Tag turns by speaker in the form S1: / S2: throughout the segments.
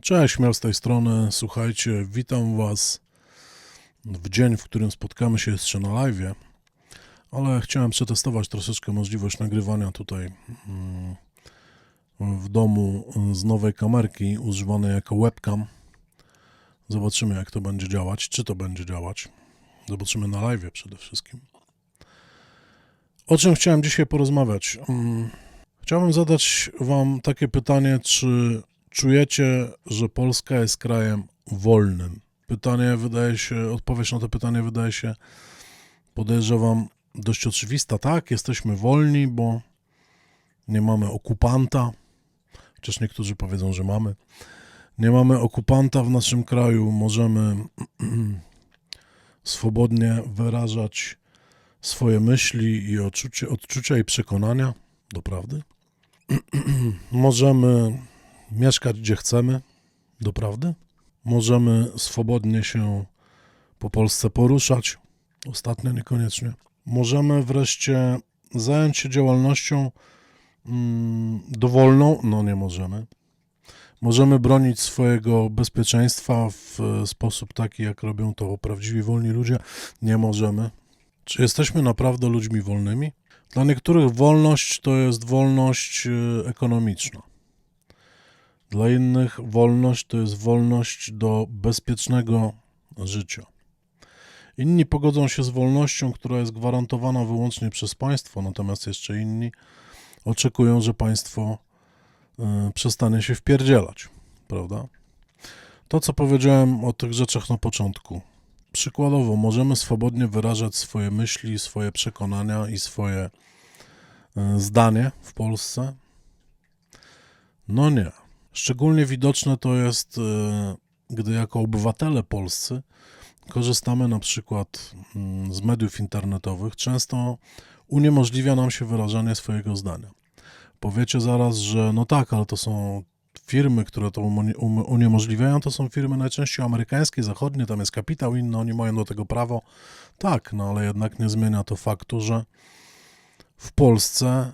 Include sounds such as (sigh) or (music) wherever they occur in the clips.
S1: Cześć, miał z tej strony. Słuchajcie, witam Was w dzień, w którym spotkamy się jeszcze na live, ale chciałem przetestować troszeczkę możliwość nagrywania tutaj mm, w domu z nowej kamerki używanej jako webcam. Zobaczymy, jak to będzie działać, czy to będzie działać. Zobaczymy na live przede wszystkim. O czym chciałem dzisiaj porozmawiać? Mm, Chciałbym zadać Wam takie pytanie, czy czujecie, że Polska jest krajem wolnym? Pytanie wydaje się, odpowiedź na to pytanie wydaje się, podejrzewam, dość oczywista. Tak, jesteśmy wolni, bo nie mamy okupanta, chociaż niektórzy powiedzą, że mamy. Nie mamy okupanta w naszym kraju, możemy (clears throat) swobodnie wyrażać swoje myśli i odczucie, odczucia i przekonania do prawdy. (clears throat) możemy mieszkać gdzie chcemy, doprawdy. Możemy swobodnie się po Polsce poruszać, ostatnio niekoniecznie. Możemy wreszcie zająć się działalnością mm, dowolną, no nie możemy. Możemy bronić swojego bezpieczeństwa w e, sposób taki, jak robią to prawdziwi wolni ludzie, nie możemy. Czy jesteśmy naprawdę ludźmi wolnymi? Dla niektórych wolność to jest wolność e, ekonomiczna. Dla innych wolność to jest wolność do bezpiecznego życia. Inni pogodzą się z wolnością, która jest gwarantowana wyłącznie przez państwo, natomiast jeszcze inni oczekują, że państwo y, przestanie się wpierdzielać, prawda? To, co powiedziałem o tych rzeczach na początku. Przykładowo, możemy swobodnie wyrażać swoje myśli, swoje przekonania i swoje y, zdanie w Polsce? No nie. Szczególnie widoczne to jest, e, gdy jako obywatele polscy korzystamy na przykład mm, z mediów internetowych, często uniemożliwia nam się wyrażanie swojego zdania. Powiecie zaraz, że no tak, ale to są firmy, które to uniemożliwiają, to są firmy najczęściej amerykańskie, zachodnie, tam jest kapitał inny, oni mają do tego prawo. Tak, no ale jednak nie zmienia to faktu, że w Polsce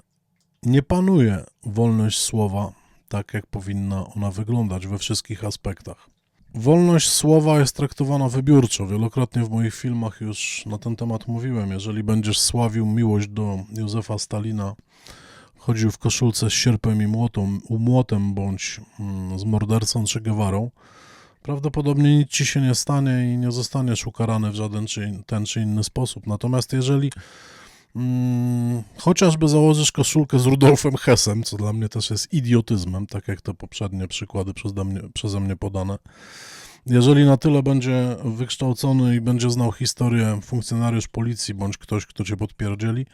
S1: nie panuje wolność słowa tak, jak powinna ona wyglądać we wszystkich aspektach. Wolność słowa jest traktowana wybiórczo. Wielokrotnie w moich filmach już na ten temat mówiłem. Jeżeli będziesz sławił miłość do Józefa Stalina, chodził w koszulce z sierpem i młotą, młotem bądź mm, z mordercą czy Guevarą, prawdopodobnie nic ci się nie stanie i nie zostaniesz ukarany w żaden czy, ten czy inny sposób. Natomiast jeżeli Mm, chociażby założysz koszulkę z Rudolfem Hessem, co dla mnie też jest idiotyzmem, tak jak te poprzednie przykłady przeze mnie, przeze mnie podane. Jeżeli na tyle będzie wykształcony i będzie znał historię funkcjonariusz policji bądź ktoś, kto cię podpierdzieli,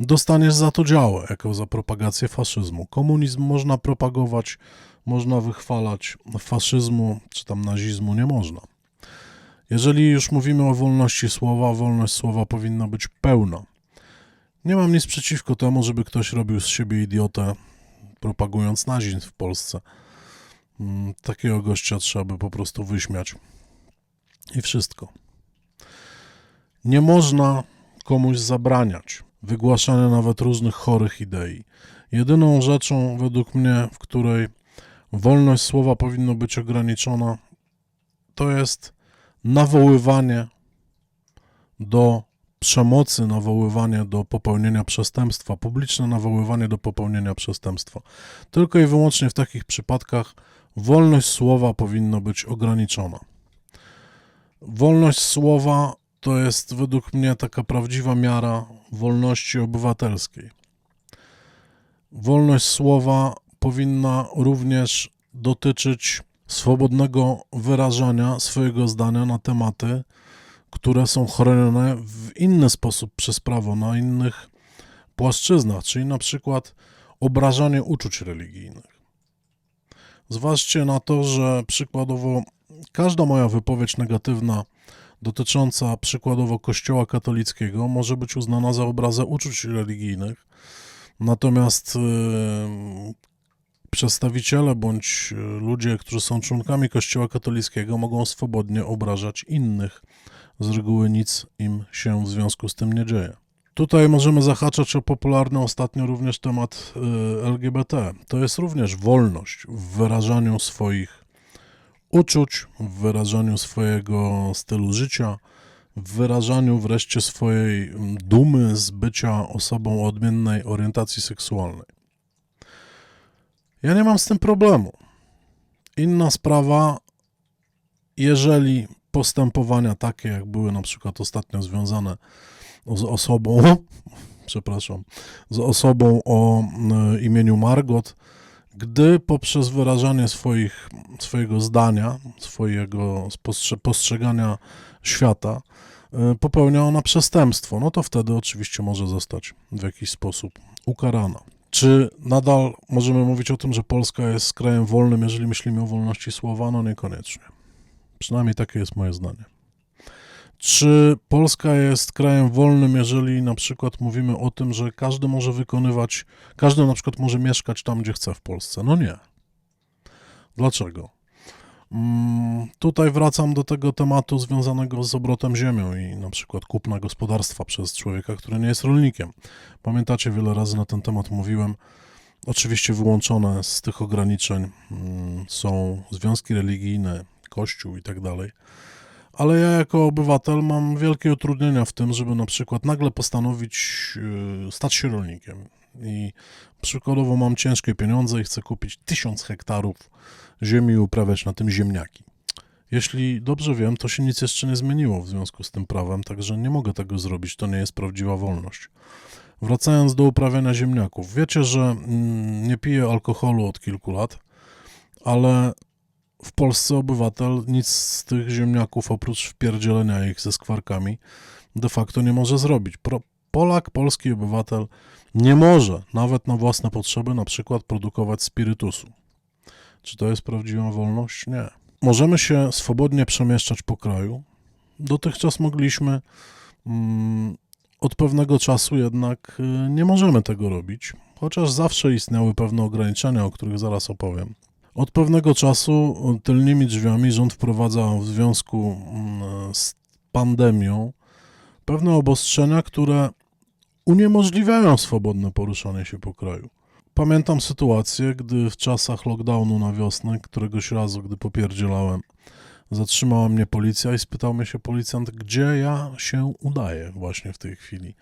S1: dostaniesz za to działę, jako za propagację faszyzmu. Komunizm można propagować, można wychwalać, faszyzmu czy tam nazizmu nie można. Jeżeli już mówimy o wolności słowa, wolność słowa powinna być pełna. Nie mam nic przeciwko temu, żeby ktoś robił z siebie idiotę, propagując nazizm w Polsce. Mm, Takiego gościa trzeba by po prostu wyśmiać. I wszystko. Nie można komuś zabraniać wygłaszania nawet różnych chorych idei. Jedyną rzeczą, według mnie, w której wolność słowa powinno być ograniczona, to jest nawoływanie do przemocy, nawoływanie do popełnienia przestępstwa, publiczne nawoływanie do popełnienia przestępstwa. Tylko i wyłącznie w takich przypadkach wolność słowa powinna być ograniczona. Wolność słowa to jest według mnie taka prawdziwa miara wolności obywatelskiej. Wolność słowa powinna również dotyczyć swobodnego wyrażania swojego zdania na tematy, które są chronione w inny sposób przez prawo, na innych płaszczyznach, czyli na przykład obrażanie uczuć religijnych. Zważcie na to, że przykładowo każda moja wypowiedź negatywna dotycząca przykładowo Kościoła katolickiego może być uznana za obrazę uczuć religijnych, natomiast yy, przedstawiciele bądź ludzie, którzy są członkami Kościoła katolickiego, mogą swobodnie obrażać innych z reguły nic im się w związku z tym nie dzieje. Tutaj możemy zahaczać o popularny ostatnio również temat y, LGBT. To jest również wolność w wyrażaniu swoich uczuć, w wyrażaniu swojego stylu życia, w wyrażaniu wreszcie swojej dumy z bycia osobą o odmiennej orientacji seksualnej. Ja nie mam z tym problemu. Inna sprawa, jeżeli postępowania takie, jak były na przykład ostatnio związane z osobą, (laughs) przepraszam, z osobą o y, imieniu Margot, gdy poprzez wyrażanie swoich, swojego zdania, swojego postrzegania świata y, popełnia ona przestępstwo, no to wtedy oczywiście może zostać w jakiś sposób ukarana. Czy nadal możemy mówić o tym, że Polska jest krajem wolnym, jeżeli myślimy o wolności słowa? No niekoniecznie. Przynajmniej takie jest moje zdanie. Czy Polska jest krajem wolnym, jeżeli na przykład mówimy o tym, że każdy może wykonywać, każdy na przykład może mieszkać tam, gdzie chce w Polsce? No nie. Dlaczego? Mm, Tutaj wracam do tego tematu związanego z obrotem ziemią i na przykład kupna gospodarstwa przez człowieka, który nie jest rolnikiem. Pamiętacie, wiele razy na ten temat mówiłem. Oczywiście wyłączone z tych ograniczeń mm, są związki religijne, kościół i tak dalej. Ale ja jako obywatel mam wielkie utrudnienia w tym, żeby na przykład nagle postanowić yy, stać się rolnikiem. I przykładowo mam ciężkie pieniądze i chcę kupić tysiąc hektarów ziemi i uprawiać na tym ziemniaki. Jeśli dobrze wiem, to się nic jeszcze nie zmieniło w związku z tym prawem, także nie mogę tego zrobić, to nie jest prawdziwa wolność. Wracając do uprawiania ziemniaków, wiecie, że mm, nie piję alkoholu od kilku lat, ale w Polsce obywatel nic z tych ziemniaków oprócz wpierdzielenia ich ze skwarkami de facto nie może zrobić. Pro, Polak, polski obywatel nie może nawet na własne potrzeby na przykład produkować spirytusu. Czy to jest prawdziwa wolność? Nie. Możemy się swobodnie przemieszczać po kraju. Dotychczas mogliśmy. Mm, od pewnego czasu jednak y, nie możemy tego robić, chociaż zawsze istniały pewne ograniczenia, o których zaraz opowiem. Od pewnego czasu tylnymi drzwiami rząd wprowadza w związku mm, z pandemią pewne obostrzenia, które uniemożliwiają swobodne poruszanie się po kraju. Pamiętam sytuację, gdy w czasach lockdownu na wiosnę, któregoś razu, gdy popierdzielałem, zatrzymała mnie policja i spytał mnie się policjant, gdzie ja się udaję właśnie w tej chwili.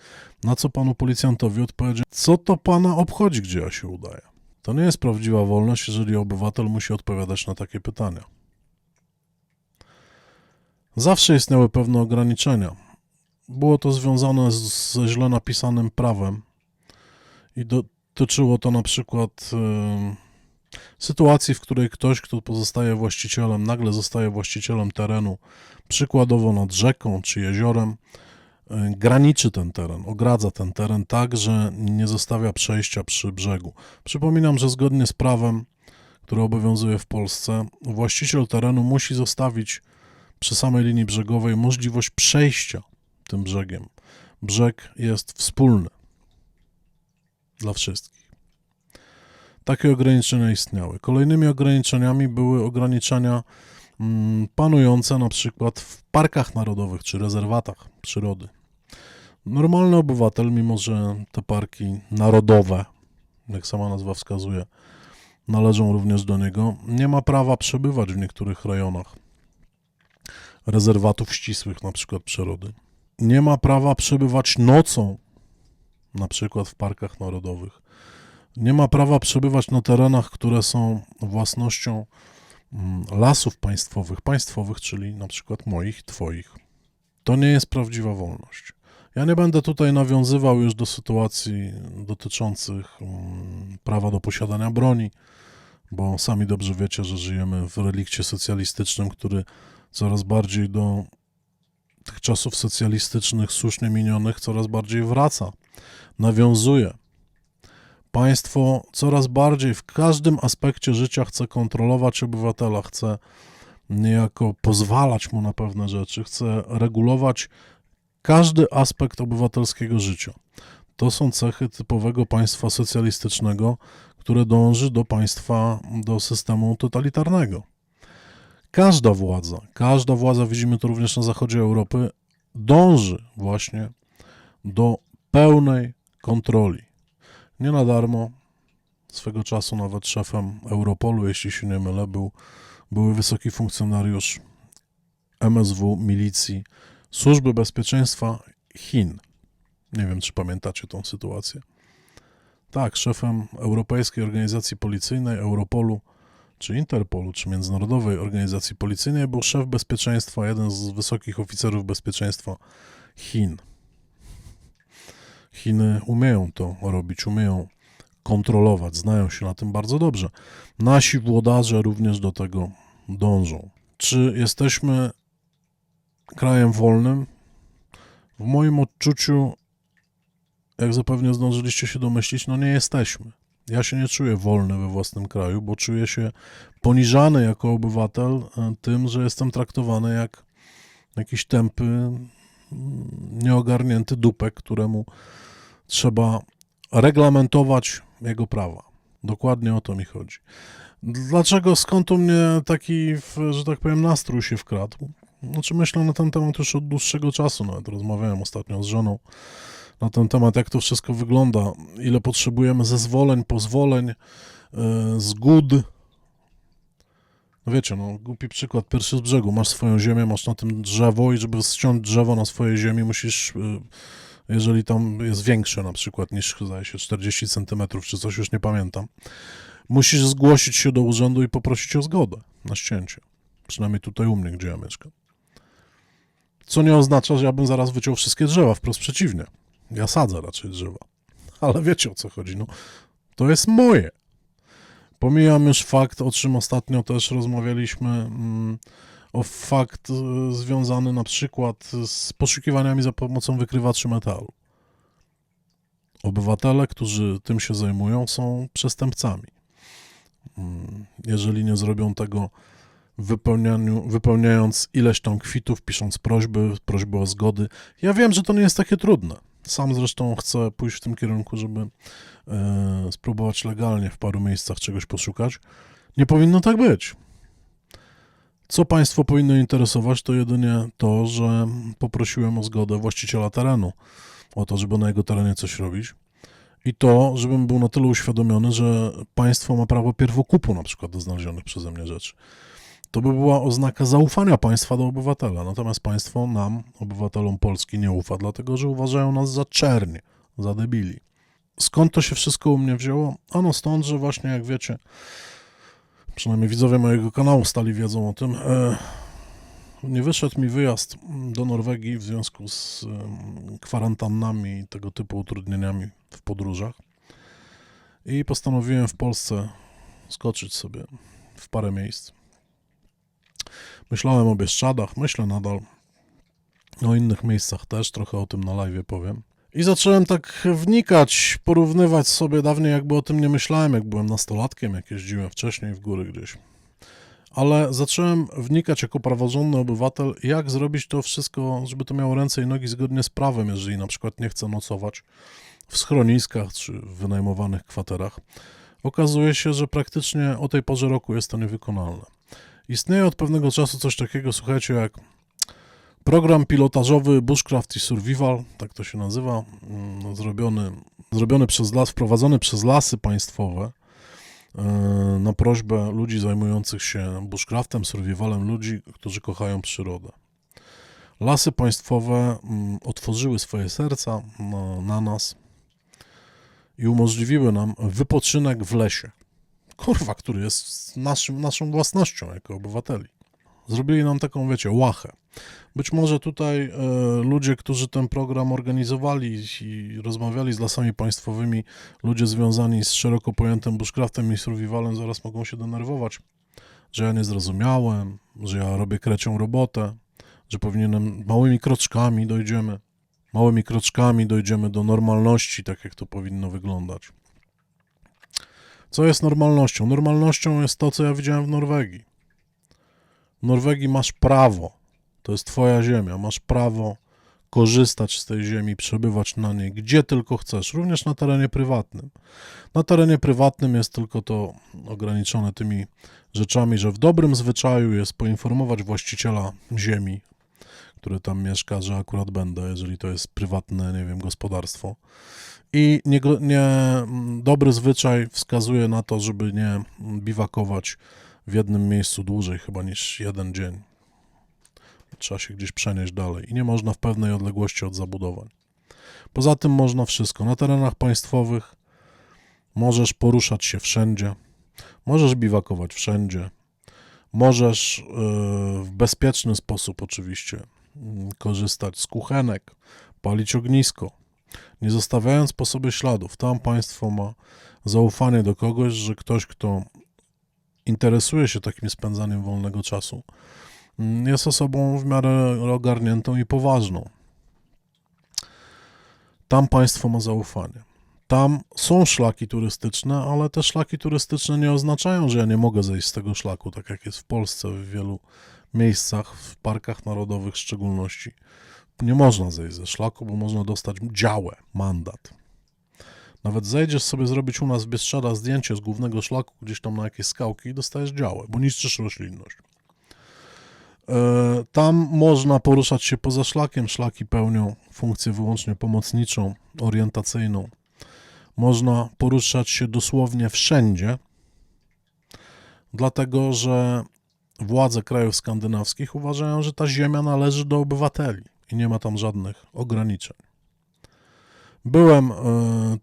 S1: Na co panu policjantowi odpowiedział, co to pana obchodzi, gdzie ja się udaję. To nie jest prawdziwa wolność, jeżeli obywatel musi odpowiadać na takie pytania. Zawsze istniały pewne ograniczenia. Było to związane ze źle napisanym prawem i dotyczyło to na przykład y, sytuacji, w której ktoś, kto pozostaje właścicielem, nagle zostaje właścicielem terenu, przykładowo nad rzeką czy jeziorem, graniczy ten teren, ogradza ten teren tak, że nie zostawia przejścia przy brzegu. Przypominam, że zgodnie z prawem, które obowiązuje w Polsce, właściciel terenu musi zostawić przy samej linii brzegowej możliwość przejścia tym brzegiem. Brzeg jest wspólny dla wszystkich. Takie ograniczenia istniały. Kolejnymi ograniczeniami były ograniczenia mm, panujące na przykład w parkach narodowych czy rezerwatach przyrody. Normalny obywatel, mimo że te parki narodowe, jak sama nazwa wskazuje, należą również do niego, nie ma prawa przebywać w niektórych rejonach rezerwatów ścisłych, na przykład przyrody. Nie ma prawa przebywać nocą, na przykład w parkach narodowych. Nie ma prawa przebywać na terenach, które są własnością mm, lasów państwowych, państwowych, czyli na przykład moich, twoich. To nie jest prawdziwa wolność. Ja nie będę tutaj nawiązywał już do sytuacji dotyczących mm, prawa do posiadania broni, bo sami dobrze wiecie, że żyjemy w relikcie socjalistycznym, który coraz bardziej do tych czasów socjalistycznych, słusznie minionych, coraz bardziej wraca, nawiązuje. Państwo coraz bardziej w każdym aspekcie życia chce kontrolować obywatela, chce niejako pozwalać mu na pewne rzeczy, chce regulować każdy aspekt obywatelskiego życia. To są cechy typowego państwa socjalistycznego, które dąży do państwa, do systemu totalitarnego. Każda władza, każda władza, widzimy to również na zachodzie Europy, dąży właśnie do pełnej kontroli. Nie na darmo swego czasu nawet szefem Europolu, jeśli się nie mylę, był były wysoki funkcjonariusz MSW, milicji, Służby Bezpieczeństwa Chin. Nie wiem, czy pamiętacie tą sytuację. Tak, szefem Europejskiej Organizacji Policyjnej, Europolu, czy Interpolu, czy Międzynarodowej Organizacji Policyjnej był szef bezpieczeństwa, jeden z wysokich oficerów bezpieczeństwa Chin. Chiny umieją to robić, umieją kontrolować, znają się na tym bardzo dobrze. Nasi włodarze również do tego dążą. Czy jesteśmy krajem wolnym? W moim odczuciu, jak zapewne zdążyliście się domyślić, no nie jesteśmy. Ja się nie czuję wolny we własnym kraju, bo czuję się poniżany jako obywatel e, tym, że jestem traktowany jak jakiś tępy, nieogarnięty dupek, któremu trzeba reglamentować jego prawa. Dokładnie o to mi chodzi. Dlaczego, skąd u mnie taki, że tak powiem, nastrój się wkradł? Znaczy myślę na ten temat już od dłuższego czasu, nawet rozmawiałem ostatnio z żoną na ten temat, jak to wszystko wygląda, ile potrzebujemy zezwoleń, pozwoleń, yy, zgód. No wiecie, no głupi przykład, pierwszy z brzegu, masz swoją ziemię, masz na tym drzewo i żeby ściąć drzewo na swojej ziemi musisz, yy, jeżeli tam jest większe na przykład niż, zdaje się, 40 centymetrów czy coś, już nie pamiętam, musisz zgłosić się do urzędu i poprosić o zgodę na ścięcie. Przynajmniej tutaj u mnie, gdzie ja mieszkam. Co nie oznacza, że ja bym zaraz wyciął wszystkie drzewa, wprost przeciwnie. Ja sadzę raczej drzewa. (laughs) Ale wiecie o co chodzi, no. To jest moje. Pomijam już fakt, o czym ostatnio też rozmawialiśmy, mm, o fakt y, związany na przykład z poszukiwaniami za pomocą wykrywaczy metalu. Obywatele, którzy tym się zajmują, są przestępcami. Mm, Jeżeli nie zrobią tego wypełniając ileś tam kwitów, pisząc prośby, prośby o zgody. Ja wiem, że to nie jest takie trudne. Sam zresztą chcę pójść w tym kierunku, żeby e, spróbować legalnie w paru miejscach czegoś poszukać. Nie powinno tak być. Co Państwo powinno interesować, to jedynie to, że poprosiłem o zgodę właściciela terenu, o to, żeby na jego terenie coś robić. I to, żebym był na tyle uświadomiony, że państwo ma prawo pierwokupu na przykład do znalezionych przeze mnie rzeczy. To by była oznaka zaufania państwa do obywatela. Natomiast państwo nam, obywatelom Polski, nie ufa, dlatego że uważają nas za czernie, za debili. Skąd to się wszystko u mnie wzięło? Ano stąd, że właśnie jak wiecie, przynajmniej widzowie mojego kanału stali wiedzą o tym, e, nie wyszedł mi wyjazd do Norwegii w związku z em, kwarantannami i tego typu utrudnieniami w podróżach. I postanowiłem w Polsce skoczyć sobie w parę miejsc. Myślałem o Bieszczadach, myślę nadal o innych miejscach też, trochę o tym na live powiem. I zacząłem tak wnikać, porównywać sobie dawniej, jakby o tym nie myślałem, jak byłem nastolatkiem, jak jeździłem wcześniej w góry gdzieś. Ale zacząłem wnikać jako praworządny obywatel, jak zrobić to wszystko, żeby to miało ręce i nogi zgodnie z prawem, jeżeli na przykład nie chcę nocować w schroniskach czy w wynajmowanych kwaterach. Okazuje się, że praktycznie o tej porze roku jest to niewykonalne. Istnieje od pewnego czasu coś takiego, słuchajcie, jak program pilotażowy Bushcraft i Survival, tak to się nazywa, mm, zrobiony, zrobiony przez las, wprowadzony przez lasy państwowe e, na prośbę ludzi zajmujących się bushcraftem, survivalem, ludzi, którzy kochają przyrodę. Lasy państwowe mm, otworzyły swoje serca na, na nas i umożliwiły nam wypoczynek w lesie kurwa, który jest naszym, naszą własnością jako obywateli. Zrobili nam taką, wiecie, łachę. Być może tutaj e, ludzie, którzy ten program organizowali i rozmawiali z lasami państwowymi, ludzie związani z szeroko pojętym bushcraftem i survivalem, zaraz mogą się denerwować, że ja nie zrozumiałem, że ja robię krecią robotę, że powinienem małymi kroczkami dojdziemy, małymi kroczkami dojdziemy do normalności, tak jak to powinno wyglądać. Co jest normalnością? Normalnością jest to, co ja widziałem w Norwegii. W Norwegii masz prawo, to jest twoja ziemia, masz prawo korzystać z tej ziemi, przebywać na niej gdzie tylko chcesz, również na terenie prywatnym. Na terenie prywatnym jest tylko to ograniczone tymi rzeczami, że w dobrym zwyczaju jest poinformować właściciela ziemi, który tam mieszka, że akurat będę, jeżeli to jest prywatne, nie wiem, gospodarstwo. I nie, nie, dobry zwyczaj wskazuje na to, żeby nie biwakować w jednym miejscu dłużej chyba niż jeden dzień. Trzeba się gdzieś przenieść dalej i nie można w pewnej odległości od zabudowań. Poza tym można wszystko. Na terenach państwowych możesz poruszać się wszędzie, możesz biwakować wszędzie, możesz yy, w bezpieczny sposób oczywiście mm, korzystać z kuchenek, palić ognisko, nie zostawiając po sobie śladów. Tam państwo ma zaufanie do kogoś, że ktoś, kto interesuje się takim spędzaniem wolnego czasu, mm, jest osobą w miarę ogarniętą i poważną. Tam państwo ma zaufanie. Tam są szlaki turystyczne, ale te szlaki turystyczne nie oznaczają, że ja nie mogę zejść z tego szlaku, tak jak jest w Polsce w wielu miejscach, w parkach narodowych w szczególności. Nie można zejść ze szlaku, bo można dostać działę, mandat. Nawet zejdziesz sobie zrobić u nas w Bieszczada zdjęcie z głównego szlaku gdzieś tam na jakieś skałki i dostajesz działę, bo niszczysz roślinność. E, Tam można poruszać się poza szlakiem. Szlaki pełnią funkcję wyłącznie pomocniczą, orientacyjną. Można poruszać się dosłownie wszędzie, dlatego że władze krajów skandynawskich uważają, że ta ziemia należy do obywateli i nie ma tam żadnych ograniczeń. Byłem e,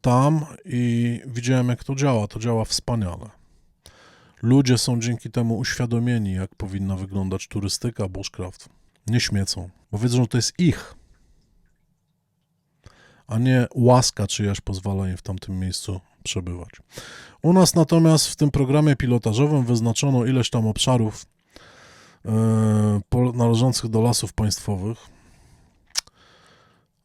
S1: tam i widziałem, jak to działa. To działa wspaniale. Ludzie są dzięki temu uświadomieni, jak powinna wyglądać turystyka, bushcraft. Nie śmiecą, bo wiedzą, że to jest ich, a nie łaska czyjaś pozwala im w tamtym miejscu przebywać. U nas natomiast w tym programie pilotażowym wyznaczono ileś tam obszarów należących do lasów państwowych.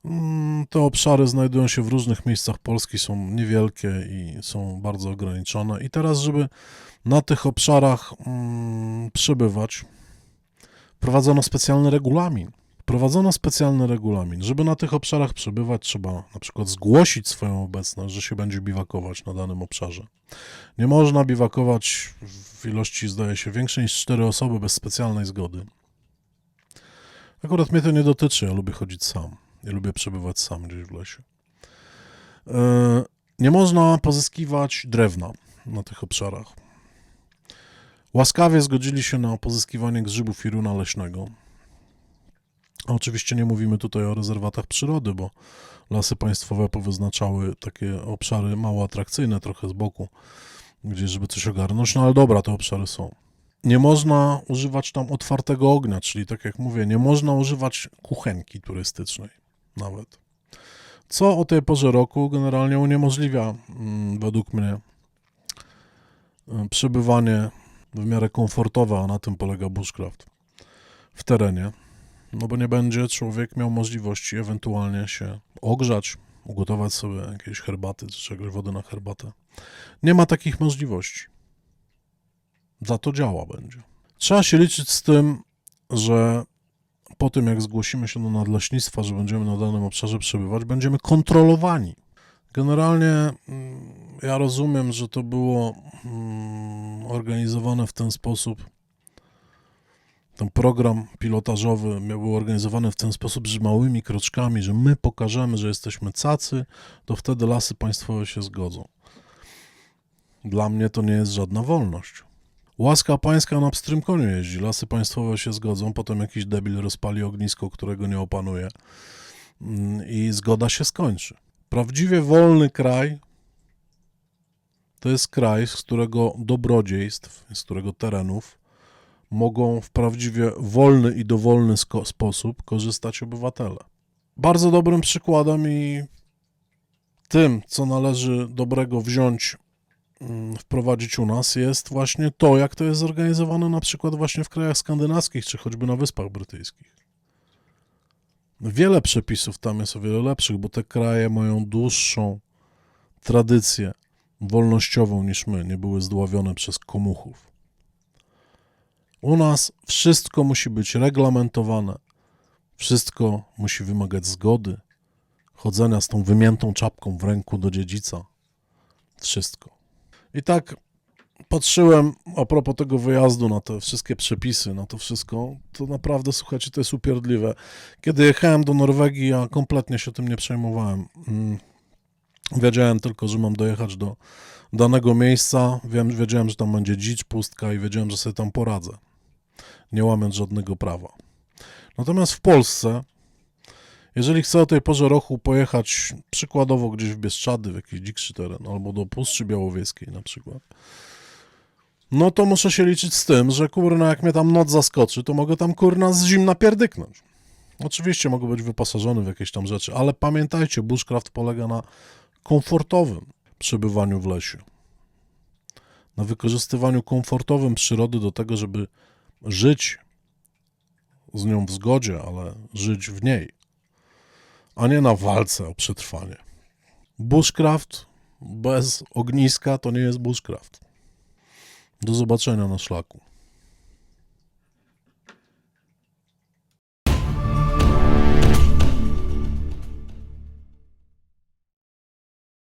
S1: Mm, Te obszary znajdują się w różnych miejscach Polski, są niewielkie i są bardzo ograniczone. I teraz, żeby na tych obszarach mm, przebywać, prowadzono specjalny regulamin. Prowadzono specjalny regulamin. Żeby na tych obszarach przebywać, trzeba na przykład zgłosić swoją obecność, że się będzie biwakować na danym obszarze. Nie można biwakować w ilości, zdaje się, większej niż 4 osoby bez specjalnej zgody. Akurat mnie to nie dotyczy, ja lubię chodzić sam. Ja lubię przebywać sam gdzieś w lesie. E, Nie można pozyskiwać drewna na tych obszarach. Łaskawie zgodzili się na pozyskiwanie grzybów i runa leśnego. Oczywiście nie mówimy tutaj o rezerwatach przyrody, bo lasy państwowe powyznaczały takie obszary mało atrakcyjne, trochę z boku, gdzieś, żeby coś ogarnąć, no ale dobra, te obszary są. Nie można używać tam otwartego ognia, czyli tak jak mówię, nie można używać kuchenki turystycznej nawet. Co o tej porze roku generalnie uniemożliwia, mm, według mnie, y, przebywanie w miarę komfortowe, a na tym polega bushcraft, w terenie. No bo nie będzie człowiek miał możliwości ewentualnie się ogrzać, ugotować sobie jakieś herbaty czy czegoś, wody na herbatę. Nie ma takich możliwości. Za to działa będzie. Trzeba się liczyć z tym, że po tym jak zgłosimy się do nadleśnictwa, że będziemy na danym obszarze przebywać, będziemy kontrolowani. Generalnie mm, ja rozumiem, że to było mm, organizowane w ten sposób. Ten program pilotażowy był organizowany w ten sposób, że małymi kroczkami, że my pokażemy, że jesteśmy cacy, to wtedy lasy państwowe się zgodzą. Dla mnie to nie jest żadna wolność. Łaska pańska na pstrym koniu jeździ, lasy państwowe się zgodzą, potem jakiś debil rozpali ognisko, którego nie opanuje mm, i zgoda się skończy. Prawdziwie wolny kraj to jest kraj, z którego dobrodziejstw, z którego terenów mogą w prawdziwie wolny i dowolny sposób korzystać obywatele. Bardzo dobrym przykładem i tym, co należy dobrego wziąć, mm, wprowadzić u nas, jest właśnie to, jak to jest zorganizowane na przykład właśnie w krajach skandynawskich, czy choćby na Wyspach Brytyjskich. Wiele przepisów tam jest o wiele lepszych, bo te kraje mają dłuższą tradycję wolnościową niż my, nie były zdławione przez komuchów. U nas wszystko musi być reglamentowane, wszystko musi wymagać zgody, chodzenia z tą wymiętą czapką w ręku do dziedzica. Wszystko. I tak patrzyłem a propos tego wyjazdu na te wszystkie przepisy, na to wszystko, to naprawdę, słuchajcie, to jest upierdliwe. Kiedy jechałem do Norwegii, ja kompletnie się tym nie przejmowałem. Mm. Wiedziałem tylko, że mam dojechać do danego miejsca, wiem, wiedziałem, że tam będzie dzicz, pustka i wiedziałem, że sobie tam poradzę, nie łamiąc żadnego prawa. Natomiast w Polsce, jeżeli chcę o tej porze roku pojechać przykładowo gdzieś w Bieszczady, w jakiś dzikszy teren, albo do Puszczy Białowieskiej na przykład, no to muszę się liczyć z tym, że kurna, jak mnie tam noc zaskoczy, to mogę tam kurna z zimna pierdyknąć. Oczywiście mogę być wyposażony w jakieś tam rzeczy, ale pamiętajcie, bushcraft polega na komfortowym przebywaniu w lesie. Na wykorzystywaniu komfortowym przyrody do tego, żeby żyć z nią w zgodzie, ale żyć w niej, a nie na walce o przetrwanie. Bushcraft bez ogniska to nie jest bushcraft. Do zobaczenia na szlaku.